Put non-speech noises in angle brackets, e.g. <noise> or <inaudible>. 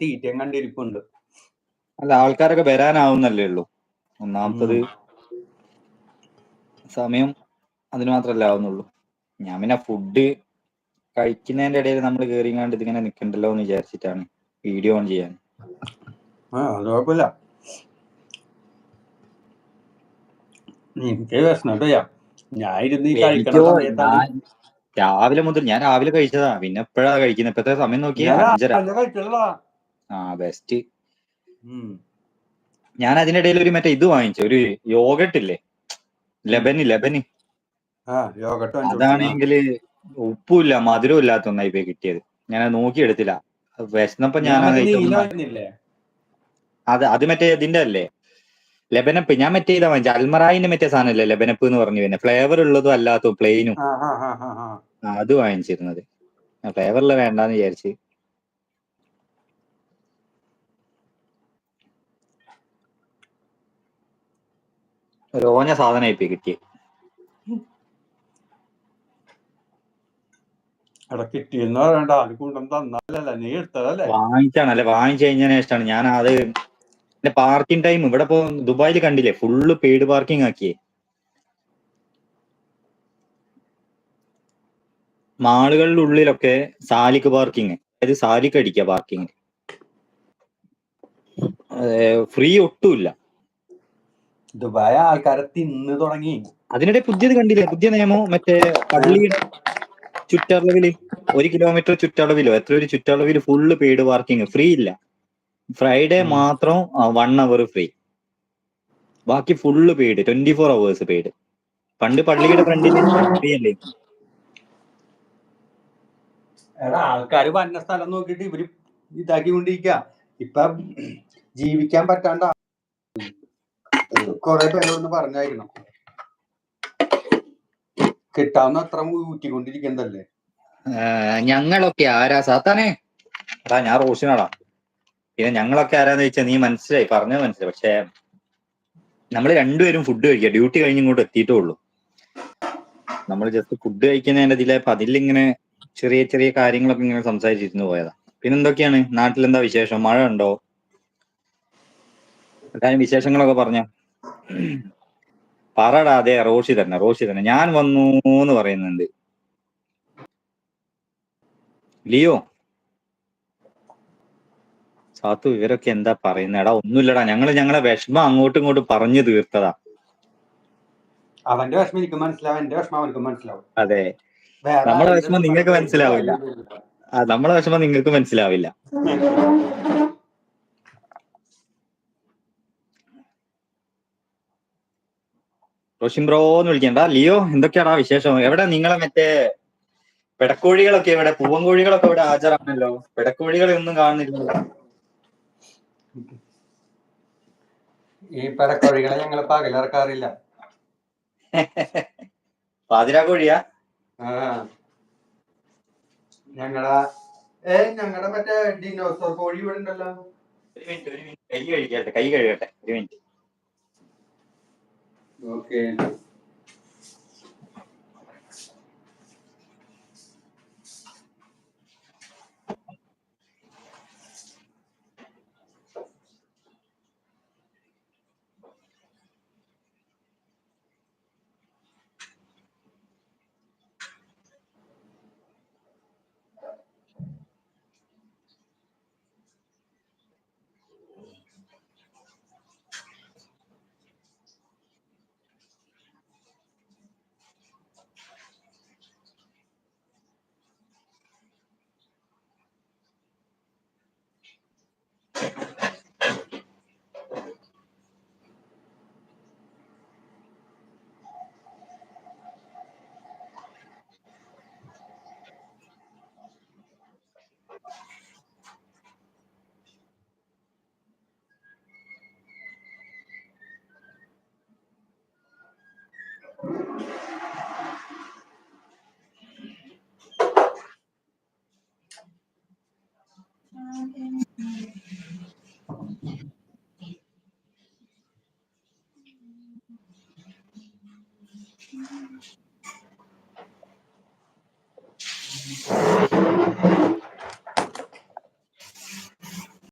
തീറ്റയും കണ്ടിരിപ്പുണ്ട് അല്ല ആൾക്കാരൊക്കെ വരാനാവുന്നല്ലേ ഉള്ളൂ. ഒന്നാമത്തത് സമയം അതിന് മാത്രല്ലേ ആവുന്നുള്ളൂ. ഞാൻ പിന്നെ ഫുഡ് കഴിക്കുന്നതിന്റെ ഇടയിൽ നമ്മൾ കേറിങ്ങാണ്ട് ഇതിങ്ങനെ നിക്കണ്ടല്ലോ എന്ന് വിചാരിച്ചിട്ടാണ് വീഡിയോ ഓൺ ചെയ്യാൻ. ആ അത് കുഴപ്പമില്ല എനിക്ക് വിഷമിട്ട് ഞാൻ ഇരുന്ന് ഈ കഴിക്കണ സമയത്താണ് രാവിലെ മുതൽ ഞാൻ രാവിലെ കഴിച്ചതാ. പിന്നെ എപ്പോഴാ കഴിക്കുന്നത് ഇപ്പത്തെ സമയം നോക്കിയാ അഞ്ചര. കഴിച്ചതാ. ആ ബെസ്റ്റ്. ഞാൻ അതിനിടയിൽ ഒരു മറ്റേ ഇത് വാങ്ങിച്ചു ഒരു യോഗട്ട് ഇല്ലേ? ലെബന് ലെബന്. അതാണെങ്കിൽ ഉപ്പുമില്ല മധുരവും ഇല്ലാത്ത ഒന്നായി പോയി കിട്ടിയത്. ഞാൻ അത് നോക്കിയെടുത്തില്ല. വിശന്നപ്പോ ഞാൻ അത് അത് മറ്റേ ഇതിന്റെ അല്ലേ? ലെബനപ്പ് ഞാൻ മറ്റേ ഇതാ വാങ്ങിച്ച അൽമറായിന്റെ മറ്റേ സാധനല്ലേ ലെബനപ്പ് എന്ന് പറഞ്ഞു പിന്നെ ഫ്ലേവർ ഉള്ളതും അല്ലാത്തതും പ്ലെയിനും അത് വാങ്ങിച്ചിരുന്നത്. ഫ്ലേവറിൽ വേണ്ടാന്ന് വിചാരിച്ച്. ഒരു ഓഞ്ഞ സാധനമായി പോയി കിട്ടിയ. എടാ കിട്ടിയെന്ന് പറയണ്ട അത് കൊണ്ടും തന്നാലല്ല നീ എടുത്തതല്ലേ? വാങ്ങിച്ചാണ് അല്ലെ വാങ്ങിച്ചു കഴിഞ്ഞതിന് ശേഷമാണ് ഞാൻ അത് എന്റെ പാർക്കിംഗ് ടൈം ഇവിടെ ഇപ്പൊ ദുബായിൽ കണ്ടില്ലേ? ഫുള്ള് പെയ്ഡ് പാർക്കിംഗ് ആക്കിയേ. മാളുകളുടെ ഉള്ളിലൊക്കെ സാലിക്ക് പാർക്കിംഗ് അതായത് സാലിക്ക് അടിക്കുക പാർക്കിംഗ് ഫ്രീ ഒട്ടുമില്ല. ദുബായ് ആൾക്കാരെ തിന്ന് തുടങ്ങി. അതിനിടെ പുതിയത് കണ്ടില്ലേ? പുതിയ നിയമം മറ്റേ പള്ളിയുടെ ചുറ്റളവിൽ ഒരു കിലോമീറ്റർ ചുറ്റളവിലോ എത്ര ഒരു ചുറ്റളവിൽ ഫുള്ള് പെയ്ഡ് പാർക്കിംഗ് ഫ്രീ ഇല്ല. ഫ്രൈഡേ മാത്രം വൺ അവർ ഫ്രീ ബാക്കി full paid twenty four hours paid പണ്ട് പള്ളിയുടെ ഫ്രണ്ടിൽ ഫ്രീ അല്ലേ? എടാ ആൾക്കാര് വന്ന സ്ഥലം നോക്കിയിട്ട് ഇവർ ഇതാക്കി കൊണ്ടിരിക്ക ഇപ്പൊ ജീവിക്കാൻ പറ്റാണ്ട കൊറേ പേരൊന്ന് പറഞ്ഞായിരുന്നു. കിട്ടാവുന്ന അത്ര ഊറ്റിക്കൊണ്ടിരിക്കുന്നതല്ലേ? ഞങ്ങളൊക്കെ ആരാ? സാത്താനെ. അതാ ഞാൻ റോഷിനാടാ. പിന്നെ ഞങ്ങളൊക്കെ ആരാന്ന് വെച്ചാൽ നീ മനസ്സിലായി. പറഞ്ഞത് മനസ്സിലായി. പക്ഷേ നമ്മൾ രണ്ടുപേരും ഫുഡ് കഴിക്കുക. ഡ്യൂട്ടി കഴിഞ്ഞ് ഇങ്ങോട്ട് എത്തിയിട്ടേ ഉള്ളൂ നമ്മൾ ജസ്റ്റ് ഫുഡ് കഴിക്കുന്നതിന്റെ ഇതിലെ അപ്പൊ അതിലിങ്ങനെ ചെറിയ ചെറിയ കാര്യങ്ങളൊക്കെ ഇങ്ങനെ സംസാരിച്ചിരുന്നു പോയതാ. പിന്നെ എന്തൊക്കെയാണ്? നാട്ടിൽ എന്താ വിശേഷം? മഴ ഉണ്ടോ എല്ലാരും വിശേഷങ്ങളൊക്കെ പറഞ്ഞ. <clears throat> പറടാ അതെ റോഷി തന്നെ റോഷി തന്നെ ഞാൻ വന്നു എന്ന് പറയുന്നുണ്ട്. ലിയോ? സാത്തു ഇവരൊക്കെ എന്താ പറയുന്നേടാ ഒന്നുമില്ലടാ. ഞങ്ങൾ ഞങ്ങളെ വിഷമം അങ്ങോട്ടും ഇങ്ങോട്ടും പറഞ്ഞു തീർത്തതാ. അവന്റെ വിഷമം എനിക്ക് മനസ്സിലാവും. എന്റെ വിഷമം അവനക്ക് മനസ്സിലാവും. അതെ. നമ്മളെ വിഷമം നിങ്ങൾക്ക് മനസ്സിലാവില്ല. ആ, നമ്മളെ വിഷമം നിങ്ങൾക്ക് മനസ്സിലാവില്ല. റോഷിൻ ബ്രോ എന്ന് വിളിക്കണ്ട. ലിയോ എന്തൊക്കെയാടാ വിശേഷം? എവിടെ നിങ്ങളെ മറ്റേ പെടക്കോഴികളൊക്കെ ഇവിടെ പൂവൻകോഴികളൊക്കെ ഇവിടെ ഹാജരാണല്ലോ? പെടക്കോഴികളെ ഒന്നും കാണുന്നില്ല. ഈ പെടക്കോഴികളെ ഞങ്ങൾ പകലിറക്കാറില്ല പാതിരാ കോഴിയാ? ഏ ഞങ്ങടെ മറ്റേ ഡിനോസർ കോഴി ഇവിടെ ഉണ്ടല്ലോ. ഒരു മിനിറ്റ് ഒരു മിനിറ്റ്. കൈ കഴുകട്ടെ കൈ കഴുകട്ടെ. ഒരു മിനിറ്റ്. Okay. Thank